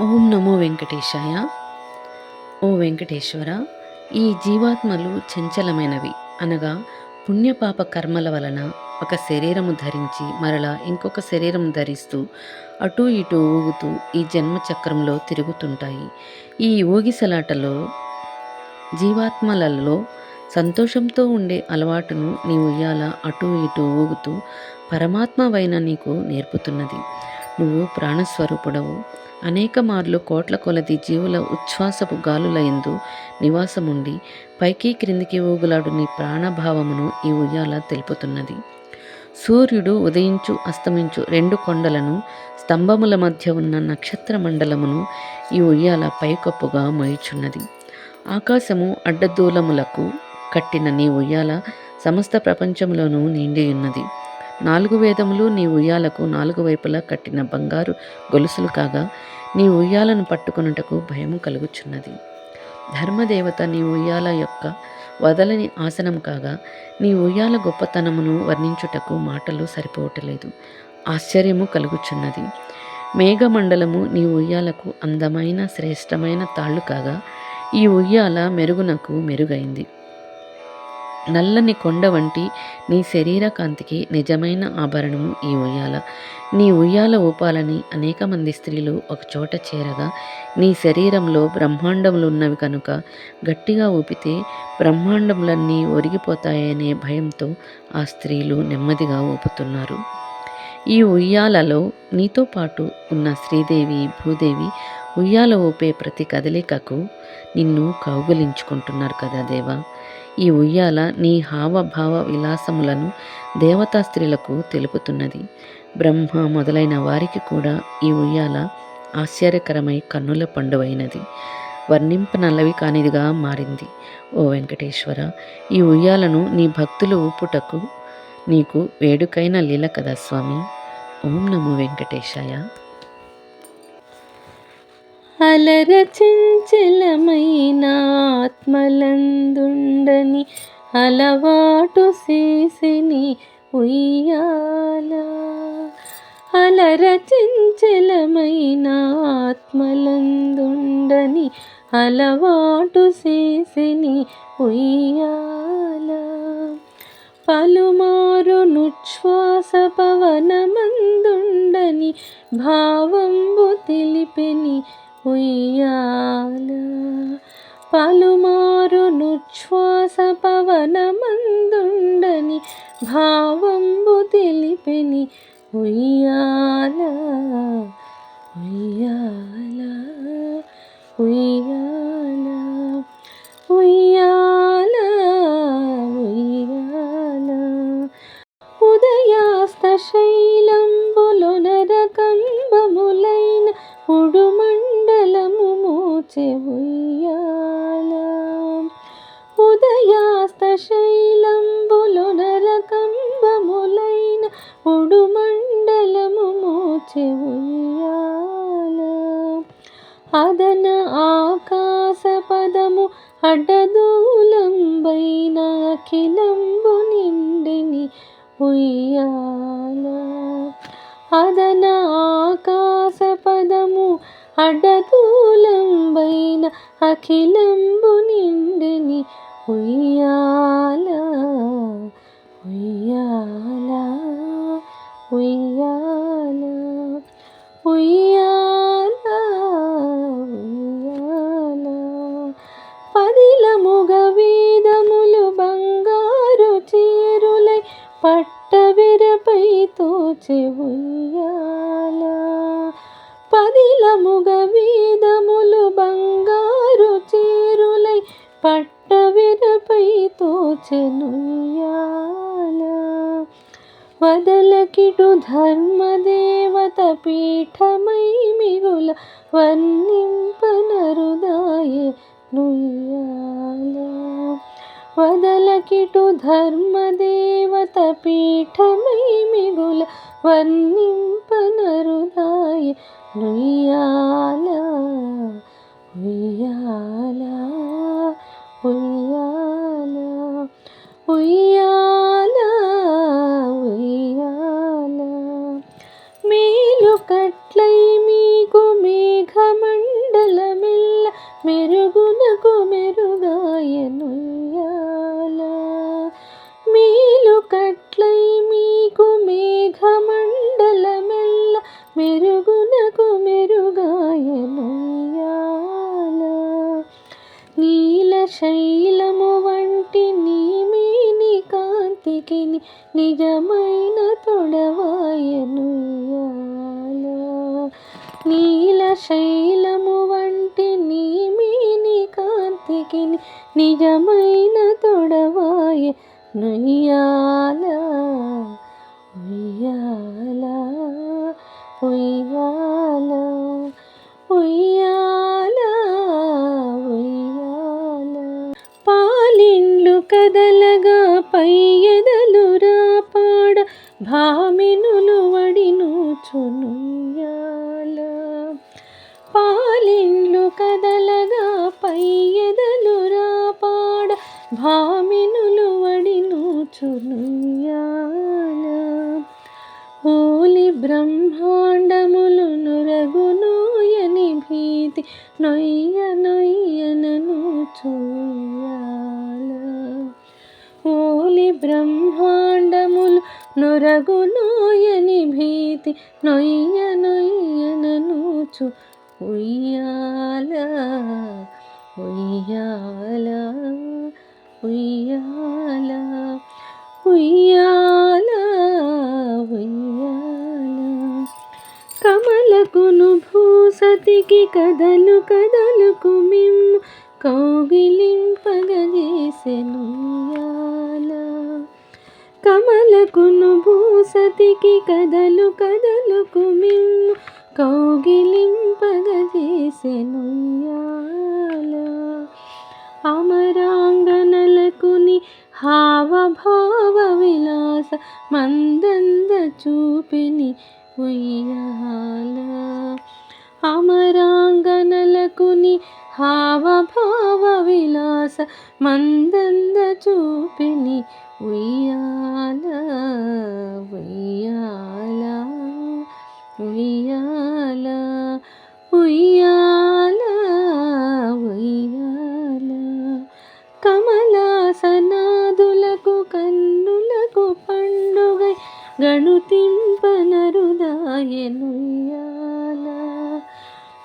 ఓం నమో వెంకటేశాయ. ఓ వెంకటేశ్వర ఈ జీవాత్మలు చంచలమైనవి. అనగా పుణ్యపాప కర్మల వలన ఒక శరీరము ధరించి మరలా ఇంకొక శరీరం ధరిస్తూ అటూ ఇటూ ఊగుతూ ఈ జన్మ చక్రంలో తిరుగుతుంటాయి. ఈ ఊగిసలాటలో జీవాత్మలలో సంతోషంతో ఉండే అలవాటును నీ ఉయ్యాల అటూ ఇటూ ఊగుతూ పరమాత్మవైన నీకు నేర్పుతున్నది. నువ్వు ప్రాణస్వరూపుడవు. అనేక మార్లు కోట్ల కొలది జీవుల ఉచ్ఛ్వాసపు గాలుల ఎందు నివాసముండి పైకి క్రిందికి ఊగులాడు నీ ప్రాణభావమును ఈ ఉయ్యాల తెలుపుతున్నది. సూర్యుడు ఉదయించు అస్తమించు రెండు కొండలను స్తంభముల మధ్య ఉన్న నక్షత్ర మండలమును ఈ ఉయ్యాల పైకప్పుగా మోయుచున్నది. ఆకాశము అడ్డదూలములకు కట్టిన నీ ఉయ్యాల సమస్త ప్రపంచంలోనూ నిండి ఉన్నది నాలుగు వేదములు నీ ఉయ్యాలకు నాలుగు వైపులా కట్టిన బంగారు గొలుసులు కాగా నీ ఉయ్యాలను పట్టుకొనుటకు భయము కలుగుచున్నది. ధర్మదేవత నీ ఉయ్యాల యొక్క వదలని ఆసనం కాగా నీ ఉయ్యాల గొప్పతనమును వర్ణించుటకు మాటలు సరిపోవటలేదు. ఆశ్చర్యము కలుగుచున్నది. మేఘమండలము నీ ఉయ్యాలకు అందమైన శ్రేష్టమైన తాళ్ళు కాగా ఈ ఉయ్యాల మెరుగునకు మెరుగైంది. నల్లని కొండ వంటి నీ శరీర కాంతికి నిజమైన ఆభరణము ఈ ఉయ్యాల. నీ ఉయ్యాల ఊపాలని అనేక మంది స్త్రీలు ఒక చోట చేరగా నీ శరీరంలో బ్రహ్మాండములు ఉన్నవి కనుక గట్టిగా ఊపితే బ్రహ్మాండములన్నీ ఒరిగిపోతాయనే భయంతో ఆ స్త్రీలు నెమ్మదిగా ఊపుతున్నారు. ఈ ఉయ్యాలలో నీతో పాటు ఉన్న శ్రీదేవి భూదేవి ఉయ్యాల ఊపే ప్రతి కదలికకు నిన్ను కౌగులించుకుంటున్నారు కదా దేవా. ఈ ఉయ్యాల నీ హావభావ విలాసములను దేవతా స్త్రీలకు తెలుపుతున్నది. బ్రహ్మ మొదలైన వారికి కూడా ఈ ఉయ్యాల ఆశ్చర్యకరమై కన్నుల పండువైనది. వర్ణింపనల్లవి కానిదిగా మారింది. ఓ వెంకటేశ్వర ఈ ఉయ్యాలను నీ భక్తులు ఊపుటకు నీకు వేడుకైన లీల కదా స్వామి. ఓం నమో వెంకటేశాయ. అలరచించలమైన ఆత్మలందుండని అలవాటు చేసిని ఉయ్యాల. అలరచించలమైన ఆత్మలందుండని అలవాటు చేసిని ఉయ్యాల. పలుమారు నుచ్ఛ్వాస పవనమందుండని భావంబు తెలిపెని ఉయ్యాల పలుమారు నుచ్ఛ్వాస పవనమందుండని భావంబు తెలిపెని ఉయ్యాల ఉయ్యాల మోచె ఉయ్యాల ఉదయాస్త శైలంబులునరకంబములైన ఉడుమండలము మోచె ఉయ్యాల. అదన ఆకాశ పదము అడ్డదూలంబైన అఖిలంబు నిండిని ఉయ్యాల. అదన ఆకాశ అడ్డదూలంబైన అఖిలంబు నిండిని ఉయ్యాల ఉయ్యాల ఉయ్యాల ఉయ్యాల ఉయ్యాల. పదిలముగ వేదములు బంగారు చీరులై పట్ వదలకిటు ధర్మదేవత పీఠమై మిగుల వర్ణింపనరుదాయే నుయ్యాల. వదలకిటు ధర్మదేవత పీఠమై మిగుల వర్ణింపనరుదాయే నుయ్యాల. కట్లై మీకు మేఘమండలమెల్ల మెరుగునకు మెరుగాయనుయ్యాల. మేలు కట్లై మీకు మేఘమండలమెల్ల మెరుగునకు మెరుగాయనుయ్యాల. నీల శైలము వంటి నీ మేని కాంతికి శైలము వంటి నీమేని కాంతికి ని- నిజమైన తొడవాయ నుయ్యాల ఉయ్యాల ఉయ్యాల ఉయ్యాల ఉయ్యాల పాలిండ్లు కదలగా పై ఎదలు రాపాడ భా కదలగా పై ఎదలు రాపాడ భామినులు వడినుచునుయ్యాల ఓలి బ్రహ్మాండములు నురగునోయని భీతి నొయ్య నొయ్యనను చూయాల ఓలి బ్రహ్మాండములు నొరగునోయని భీతి నొయ్య నొయ్యనను చూ ఉయ్యాల ఉయ్యాల ఉయ్యాల ఉయ్యాల ఉయ్యాల. కమలకును భూసతికి కదలు కదలుకు మిమ్ము కౌగిలింపగజేసెను కమలకును భూసతికి కదలు కదలుకు మిమ్ము కౌగిలిం ఉయ్యాల అమరాంగనలకుని హావభావ విలాస మందంద చూపిని ఉయ్యాల? అమరాంగనలకుని హావభావ విలాస మందంద చూపిని ఉయ్యాల? గణుతింపనరుదాయనుయ్యాల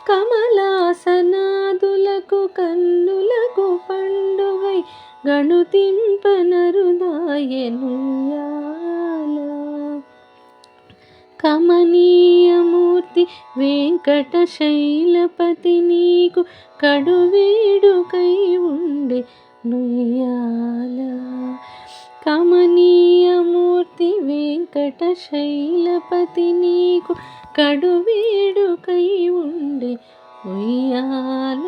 కమలాసనాదులకు కన్నులకు పండుగై గణుతింపనరుదాయనుయ్యాల కమనీయమూర్తి వెంకటశైలపతి నీకు కడువేడుకై ఉండే నుయ్యాల. కమనీయమూర్తి వెంకటశైలపతి నీకు కడువేడుకై ఉండే ఉయ్యాల